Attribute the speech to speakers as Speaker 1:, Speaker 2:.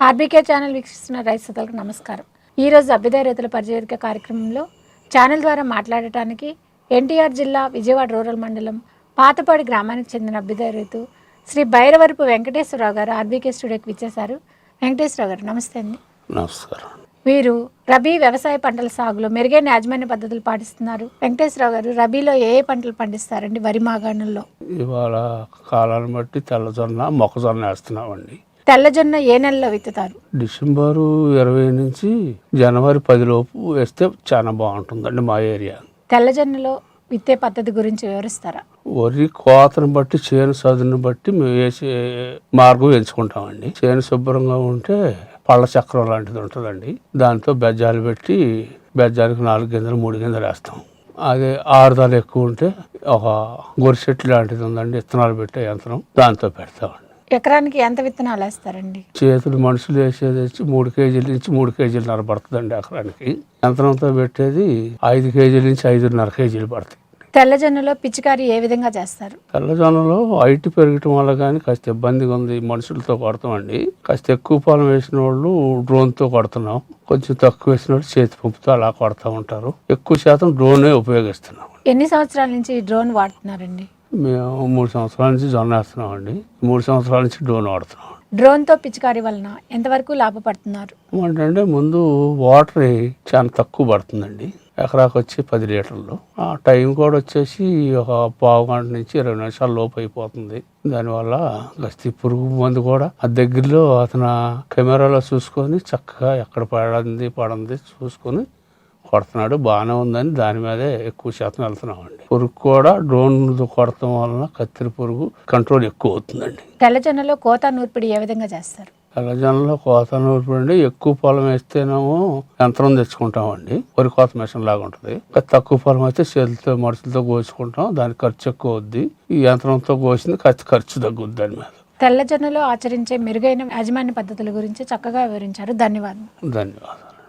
Speaker 1: RBK channel వీక్షిస్తున్న రైతులకు నమస్కారం. ఈరోజు అభ్యుదయ రైతుల పరిచయక కార్యక్రమంలో ఛానల్ ద్వారా మాట్లాడటానికి ఎన్టీఆర్ జిల్లా విజయవాడ రూరల్ మండలం పాతపాడి గ్రామానికి చెందిన అభ్యుదయ రైతు శ్రీ భైరవరపు వెంకటేశ్వరరావు గారు ఆర్బీకే స్టూడియోకి విచ్చేశారు. వెంకటేశ్వరరావు గారు నమస్తే అండి.
Speaker 2: నమస్కారం.
Speaker 1: వీరు రబీ వ్యవసాయ పంటల సాగులో మెరుగైన యాజమాన్య పద్ధతులు పాటిస్తున్నారు. వెంకటేశ్వరరావు గారు రబీలో ఏ ఏ పంటలు పండిస్తారండి? వరి మాగాణంలో.
Speaker 2: ఇవాళ కాలాన్ని బట్టి తెల్లజొన్న మొక్కజొన్న వేస్తున్నామండి.
Speaker 1: తెల్లజొన్న ఏ నెలలో విత్తుతారు?
Speaker 2: డిసెంబరు ఇరవై నుంచి జనవరి పదిలోపు వేస్తే చాలా బాగుంటుందండి మా ఏరియా.
Speaker 1: తెల్లజొన్నలో విత్తే పద్ధతి గురించి వివరిస్తారా?
Speaker 2: వరి కోతను బట్టి చేను సదును బట్టి మేము వేసే మార్గం ఎంచుకుంటామండి. చేను శుభ్రంగా ఉంటే పళ్ళ చక్రం లాంటిది ఉంటుందండి. దాంతో బెజ్జాలు పెట్టి బెజ్జానికి నాలుగు గింజలు మూడు గింజలు వేస్తాం. అదే ఆరుదలు ఎక్కువ ఉంటే ఒక గొరిసెట్టు లాంటిది ఉందండి విత్తనాలు పెట్టే యంత్రం దాంతో పెడతామండి.
Speaker 1: ఎకరానికి ఎంత విత్తనాలు వేస్తారండి?
Speaker 2: చేతులు మనుషులు వేసేది వచ్చి మూడు కేజీల నుంచి మూడు కేజీలున్నర పడుతుందండి ఎకరానికి. యంత్రంతో పెట్టేది ఐదు కేజీల నుంచి ఐదున్నర కేజీలు పడతాయి.
Speaker 1: తెల్లజొన్నలో పిచికారి ఏ విధంగా చేస్తారు?
Speaker 2: తెల్లజొన్నలో హైట్ పెరగటం వల్ల కానీ కాస్త ఇబ్బందిగా ఉంది మనుషులతో కొడతామండి కాస్త ఎక్కువ పొలం వేసిన వాళ్ళు డ్రోన్తో కొడుతున్నాం. కొంచెం తక్కువ వేసిన వాళ్ళు చేతి పంపుతో అలా కొడతా ఉంటారు. ఎక్కువ శాతం డ్రోనే ఉపయోగిస్తున్నాం.
Speaker 1: ఎన్ని సంవత్సరాల నుంచి డ్రోన్ వాడుతున్నారండి?
Speaker 2: మేము మూడు సంవత్సరాల నుంచి జొన్న వేస్తున్నామండి. మూడు సంవత్సరాల నుంచి డ్రోన్ వాడుతున్నాం.
Speaker 1: డ్రోన్తో పిచికారి వలన ఎంతవరకు లాభపడుతున్నారు?
Speaker 2: ఏంటంటే ముందు వాటర్ చాలా తక్కువ పడుతుందండి. ఎకరాకు వచ్చి పది లీటర్లు. ఆ టైం కూడా వచ్చేసి ఒక పావు గంట నుంచి ఇరవై నిమిషాల లోపు అయిపోతుంది. దానివల్ల గస్తీ పురుగు మందు కూడా ఆ దగ్గరలో అతను కెమెరాలో చూసుకొని చక్కగా ఎక్కడ పడింది పడింది చూసుకొని కొడుతున్నాడు బాగానే ఉందని దాని మీదే ఎక్కువ శాతం వెళ్తున్నామండి. పురుగు కూడా డ్రోన్ కొడటం వలన కత్తిరి పురుగు కంట్రోల్ ఎక్కువ అవుతుందండి.
Speaker 1: తెల్లజొన్నలో కోత నూర్పిడి ఏ విధంగా చేస్తారు?
Speaker 2: తెల్లజొన్నలో కోత నూర్పండి ఎక్కువ పొలం వేస్తేనేమో యంత్రం తెచ్చుకుంటామండి. వరి కోత మిషన్ లాగా ఉంటుంది. తక్కువ పొలం అయితే చేతులతో మనుషులతో కోసుకుంటాం. దాని ఖర్చు ఎక్కువ అవుద్ది. ఈ యంత్రంతో కోసింది ఖర్చు ఖర్చు తగ్గుద్ది దాని మీద.
Speaker 1: తెల్లజొన్నలో ఆచరించే మెరుగైన యాజమాన్య పద్ధతుల గురించి చక్కగా వివరించారు. ధన్యవాదాలు
Speaker 2: ధన్యవాదాలు.